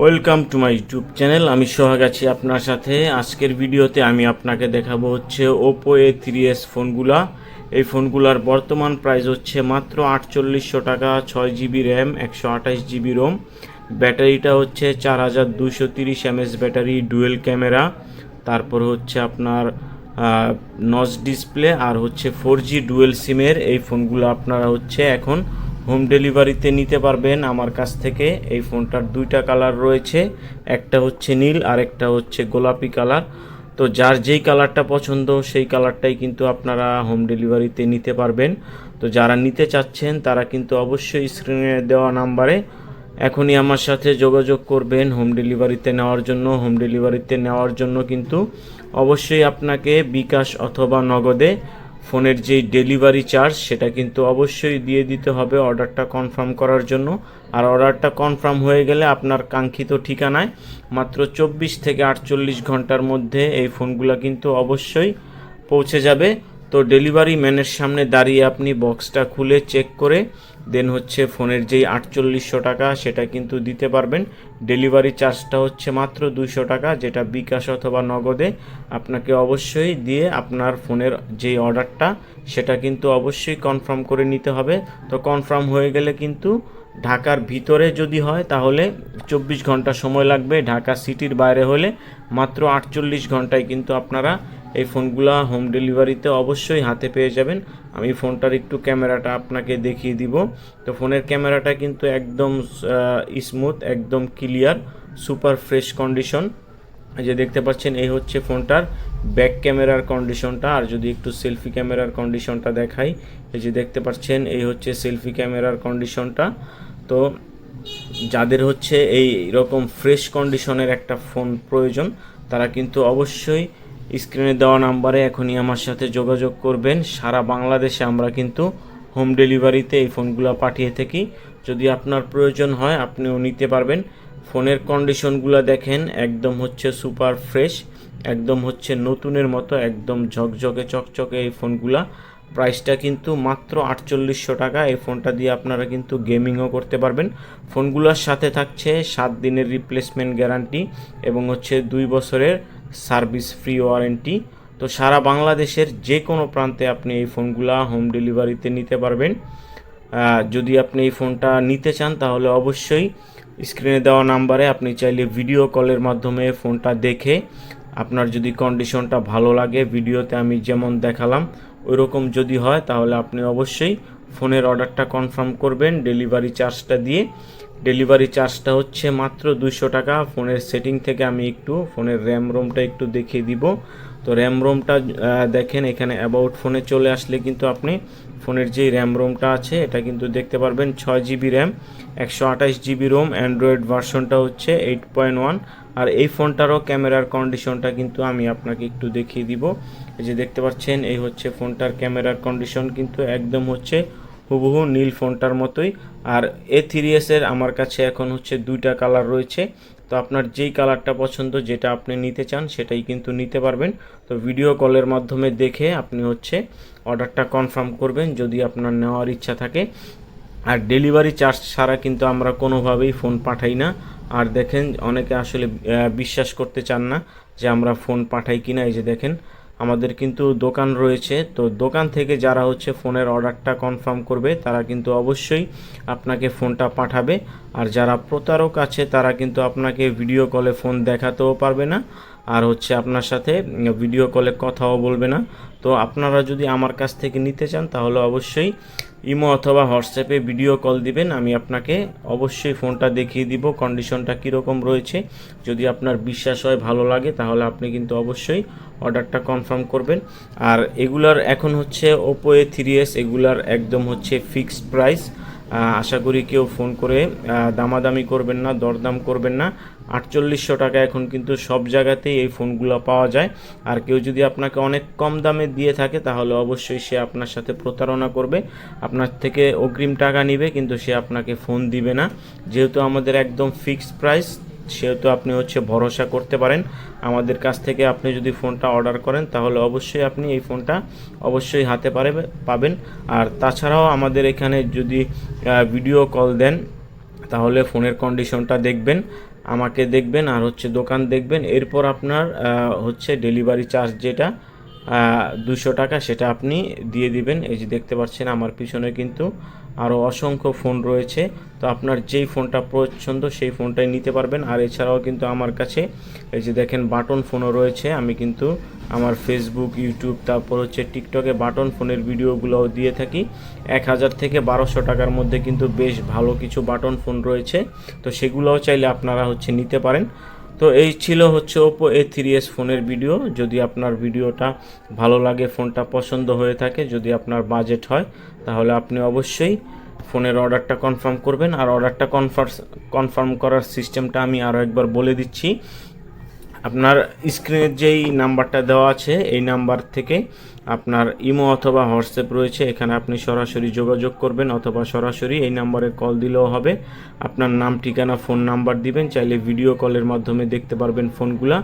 Welcome to my YouTube channel. আমি সোহাগ আছি আপনার সাথে। আজকের ভিডিওতে আমি আপনাকে দেখাবো হচ্ছে ওপো এ থ্রি এস ফোনগুলা। এই ফোনগুলার বর্তমান প্রাইস হচ্ছে মাত্র আটচল্লিশশো টাকা, ছয় জিবি র্যাম একশো আঠাশ জিবি রোম ব্যাটারিটা হচ্ছে চার হাজার দুশো তিরিশ এমএস ব্যাটারি, ডুয়েল ক্যামেরা। তারপর হচ্ছে আপনার নচ ডিসপ্লে আর হচ্ছে ফোর জি ডুয়েল সিমের এই ফোনগুলো আপনারা হচ্ছে এখন হোম ডেলিভারিতে নিতে পারবেন আমার কাছ থেকে। এই ফোনটার দুইটা কালার রয়েছে, একটা হচ্ছে নীল আর একটা হচ্ছে গোলাপি কালার। তো যার যেই কালারটা পছন্দ, সেই কালারটাই কিন্তু আপনারা হোম ডেলিভারিতে নিতে পারবেন। তো যারা নিতে চাচ্ছেন, তারা কিন্তু অবশ্যই স্ক্রিনে দেওয়া নাম্বারে এখনই আমার সাথে যোগাযোগ করবেন। হোম ডেলিভারিতে নেওয়ার জন্য, হোম ডেলিভারিতে নেওয়ার জন্য কিন্তু অবশ্যই আপনাকে বিকাশ অথবা নগদে ফোনের যেই ডেলিভারি চার্জ, সেটা কিন্তু অবশ্যই দিয়ে দিতে হবে অর্ডারটা কনফার্ম করার জন্য। আর অর্ডারটা কনফার্ম হয়ে গেলে আপনার কাঙ্ক্ষিত ঠিকানায় মাত্র চব্বিশ থেকে আটচল্লিশ ঘণ্টার মধ্যে এই ফোনগুলো কিন্তু অবশ্যই পৌঁছে যাবে। তো ডেলিভারি ম্যানের সামনে দাঁড়িয়ে আপনি বক্সটা খুলে চেক করে দেন হচ্ছে ফোনের যেই আটচল্লিশশো টাকা সেটা কিন্তু দিতে পারবেন। ডেলিভারি চার্জটা হচ্ছে মাত্র দুইশো টাকা, যেটা বিকাশ অথবা নগদে আপনাকে অবশ্যই দিয়ে আপনার ফোনের যেই অর্ডারটা সেটা কিন্তু অবশ্যই কনফার্ম করে নিতে হবে। তো কনফার্ম হয়ে গেলে কিন্তু ঢাকার ভিতরে যদি হয় তাহলে চব্বিশ ঘণ্টা সময় লাগবে। ঢাকা সিটির বাইরে হলে মাত্র আটচল্লিশ ঘন্টায় কিন্তু আপনারা এই ফোনগুলো হোম ডেলিভারিতে অবশ্যই হাতে পেয়ে যাবেন। আমি ফোনটার একটু ক্যামেরাটা আপনাকে দেখিয়ে দিব। তো ফোনের ক্যামেরাটা কিন্তু একদম স্মুথ একদম ক্লিয়ার সুপার ফ্রেশ কন্ডিশন যে দেখতে পাচ্ছেন, এই হচ্ছে ফোনটার ব্যাক ক্যামেরার কন্ডিশনটা আর যদি একটু সেলফি ক্যামেরার কন্ডিশনটা দেখাই, এই যে দেখতে পাচ্ছেন, এই হচ্ছে সেলফি ক্যামেরার কন্ডিশনটা তো যাদের হচ্ছে এই রকম ফ্রেশ কন্ডিশনের একটা ফোন প্রয়োজন, তারা কিন্তু অবশ্যই স্ক্রিনে দেওয়া নাম্বারে এখনই আমার সাথে যোগাযোগ করবেন। সারা বাংলাদেশে আমরা কিন্তু হোম ডেলিভারিতে এই ফোনগুলো পাঠিয়ে থাকি। যদি আপনার প্রয়োজন হয়, আপনিও নিতে পারবেন। ফোনের কন্ডিশনগুলো দেখেন, একদম হচ্ছে সুপার ফ্রেশ একদম হচ্ছে নতুনের মতো, একদম ঝকঝকে, চকচকে এই ফোনগুলা প্রাইসটা কিন্তু মাত্র আটচল্লিশশো টাকা। এই ফোনটা দিয়ে আপনারা কিন্তু গেমিংও করতে পারবেন। ফোনগুলোর সাথে থাকছে সাত দিনের রিপ্লেসমেন্ট গ্যারান্টি এবং হচ্ছে দুই বছরের সার্ভিস ফ্রি ওয়ারেন্টি। তো সারা বাংলাদেশের যে কোনো প্রান্তে আপনি এই ফোনগুলা হোম ডেলিভারিতে নিতে পারবেন। যদি আপনি এই ফোনটা নিতে চান, তাহলে অবশ্যই স্ক্রিনে দেওয়া নাম্বারে আপনি চাইলে ভিডিও কলের মাধ্যমে ফোনটা দেখে আপনার যদি কন্ডিশনটা ভালো লাগে, ভিডিওতে আমি যেমন দেখালাম ওই রকম যদি হয়, তাহলে আপনি অবশ্যই ফোনের অর্ডারটা কনফার্ম করবেন, ডেলিভারি চার্জটা দিয়ে। ডেলিভারি চার্জটা হচ্ছে মাত্র দুশো টাকা। ফোনের সেটিং থেকে আমি একটু ফোনের র্যাম রোমটা একটু দেখিয়ে দিব। তো র্যাম রোমটা দেখেন এখানে অ্যাবাউট ফোনে চলে আসলে কিন্তু আপনি ফোনের যেই র্যাম রোমটা আছে, এটা কিন্তু দেখতে পারবেন ছয় জিবি র্যাম একশো আঠাশ জিবি রোম অ্যান্ড্রয়েড ভার্সনটা হচ্ছে এইট পয়েন্ট ওয়ান আর এই ফোনটারও ক্যামেরার কন্ডিশনটা কিন্তু আমি আপনাকে একটু দেখিয়ে দিব। এই যে দেখতে পাচ্ছেন, এই হচ্ছে ফোনটার ক্যামেরার কন্ডিশন কিন্তু একদম হচ্ছে হুবহু নীল ফোনটার মতোই। আর এ থ্রি এসের আমার কাছে এখন হচ্ছে দুইটা কালার রয়েছে। তো আপনার যেই কালারটা পছন্দ, যেটা আপনি নিতে চান, সেটাই কিন্তু নিতে পারবেন। তো ভিডিও কলের মাধ্যমে দেখে আপনি হচ্ছে অর্ডারটা কনফার্ম করবেন যদি আপনার নেওয়ার ইচ্ছা থাকে। আর ডেলিভারি চার্জ ছাড়া কিন্তু আমরা কোনোভাবেই ফোন পাঠাই না। আর দেখেন, অনেকে আসলে বিশ্বাস করতে চান না যে আমরা ফোন পাঠাই কিনা। এই যে দেখেন আমাদের কিন্তু দোকান রয়েছে। তো দোকান থেকে যারা হচ্ছে ফোনের অর্ডারটা কনফার্ম করবে, তারা কিন্তু অবশ্যই আপনাকে ফোনটা পাঠাবে। আর যারা প্রতারক আছে, তারা কিন্তু আপনাকে ভিডিও কলে ফোন দেখাতেও পারবে না। আর হচ্ছে আপনার সাথে ভিডিও কলে কথাও বলবে না। তো আপনারা যদি আমার কাছ থেকে নিতে চান, তাহলে অবশ্যই ইমো অথবা হোয়াটসঅ্যাপে ভিডিও কল দিবেন। আমি আপনাকে অবশ্যই ফোনটা দেখিয়ে দিব কন্ডিশনটা কীরকম রয়েছে। যদি আপনার বিশ্বাস হয় ভালো লাগে, তাহলে আপনি কিন্তু অবশ্যই অর্ডারটা কনফার্ম করবেন। আর এগুলার এখন হচ্ছে ওপো এ থ্রি এস এগুলার একদম হচ্ছে ফিক্সড প্রাইস আশা করি কেউ ফোন করে দামাদামি করবেন না, দরদাম করবেন না। আটচল্লিশশো টাকা এখন কিন্তু সব জায়গাতেই এই ফোনগুলো পাওয়া যায়। আর কেউ যদি আপনাকে অনেক কম দামে দিয়ে থাকে, তাহলে অবশ্যই সে আপনার সাথে প্রতারণা করবে। আপনার থেকে অগ্রিম টাকা নিবে, কিন্তু সে আপনাকে ফোন দিবে না। যেহেতু আমাদের একদম ফিক্সড প্রাইস, সেহেতু আপনি হচ্ছে ভরসা করতে পারেন। আমাদের কাছ থেকে আপনি যদি ফোনটা অর্ডার করেন, তাহলে অবশ্যই আপনি এই ফোনটা অবশ্যই হাতে পারে পাবেন। আর তাছাড়াও আমাদের এখানে যদি ভিডিও কল দেন তাহলে ফোনের কন্ডিশনটা দেখবেন, আমাকে দেখবেন আর হচ্ছে দোকান দেখবেন। এরপর আপনার হচ্ছে ডেলিভারি চার্জ যেটা দুশো টাকা সেটা আপনি দিয়ে দিবেন। এই যে দেখতে পাচ্ছেন আমার পিছনে কিন্তু আরও অসংখ্য ফোন রয়েছে। তো আপনার যেই ফোনটা পছন্দ, সেই ফোনটাই নিতে পারবেন। আর এছাড়াও কিন্তু আমার কাছে এই যে দেখেন বাটন ফোনও রয়েছে। আমি কিন্তু আমার ফেসবুক ইউটিউব তারপর হচ্ছে টিকটকে বাটন ফোনের ভিডিওগুলোও দিয়ে থাকি। এক হাজার থেকে বারোশো টাকার মধ্যে কিন্তু বেশ ভালো কিছু বাটন ফোন রয়েছে। তো সেগুলোও চাইলে আপনারা হচ্ছে নিতে পারেন। তো এই ছিল হচ্ছে ওপো এ থ্রি এস ফোনের ভিডিও যদি আপনার ভিডিওটা ভালো লাগে, ফোনটা পছন্দ হয়ে থাকে, যদি আপনার বাজেট হয়, তাহলে আপনি অবশ্যই ফোনের অর্ডারটা কনফার্ম করবেন। আর অর্ডারটা কনফার্ম কনফার্ম করার সিস্টেমটা আমি আরও একবার বলে দিচ্ছি। আপনার স্ক্রিনের যেই নাম্বারটা দেওয়া আছে, এই নাম্বার থেকে আপনার ইমো অথবা হোয়াটসঅ্যাপ রয়েছে, এখানে আপনি সরাসরি যোগাযোগ করবেন অথবা সরাসরি এই নাম্বারে কল দিলেও হবে। আপনার নাম, ঠিকানা, ফোন নাম্বার দিবেন, চাইলে ভিডিও কলের মাধ্যমে দেখতে পারবেন ফোনগুলা।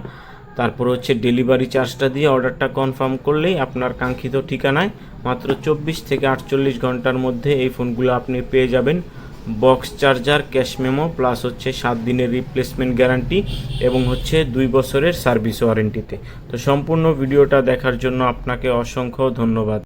তারপর হচ্ছে ডেলিভারি চার্জটা দিয়ে অর্ডারটা কনফার্ম করলেই আপনার কাঙ্ক্ষিত ঠিকানায় মাত্র চব্বিশ থেকে আটচল্লিশ ঘণ্টার মধ্যে এই ফোনগুলো আপনি পেয়ে যাবেন। Box charger, cash memo, plus হচ্ছে সাত দিনের রিপ্লেসমেন্ট গ্যারান্টি এবং হচ্ছে দুই বছরের সার্ভিস ওয়ারেন্টিতে তো সম্পূর্ণ ভিডিওটা দেখার জন্য আপনাকে অসংখ্য ধন্যবাদ।